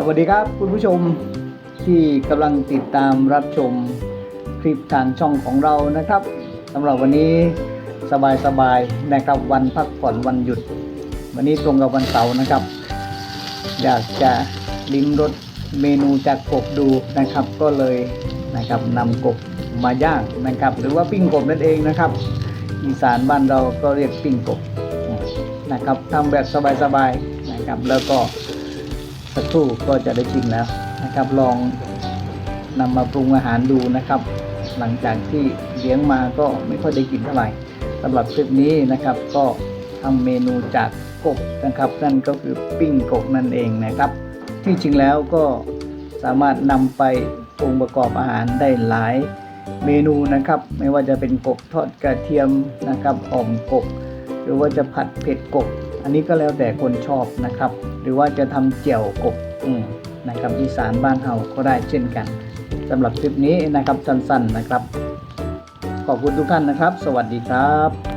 สวัสดีครับคุณผู้ชมที่กำลังติดตามรับชมคลิปทางช่องของเรานะครับสำหรับวันนี้สบายๆนะครับวันพักผ่อนวันหยุด วันนี้ตรงกับวันเสาร์นะครับ อยากจะลิ้มรสเมนูจากกบดูนะครับ ก็เลยนะครับนำกบมาย่างนะครับ หรือว่าปิ้งกบนั่นเองนะครับอีสานบ้านเราก็เรียกปิ้งกบนะครับทำแบบสบายๆนะครับ แล้วก็ สักครู่ก็จะได้กินแล้วนะครับ ลองนำมาปรุงอาหารดูนะครับ หลังจากที่เลี้ยงมาก็ไม่ค่อยได้กินเท่าไหร่สำหรับคลิปนี้นะครับ ก็ทำเมนูจากกบนะครับ นั่นก็คือปิ้งกบนั่นเองนะครับ ที่จริงแล้วก็สามารถนำไปปรุงประกอบอาหารได้หลายเมนูนะครับ ไม่ว่าจะเป็นกบทอดกระเทียมนะครับอ่อมกบ หรือว่าจะผัดเผ็ดกบ อันนี้ก็แล้วแต่คนชอบนะครับ หรือว่าจะทำเจียวกบนะครับอีสานบ้านเฮาก็ได้เช่นกันสำหรับคลิปนี้นะครับสั้นๆนะครับ ขอบคุณทุกท่านนะครับ สวัสดีครับ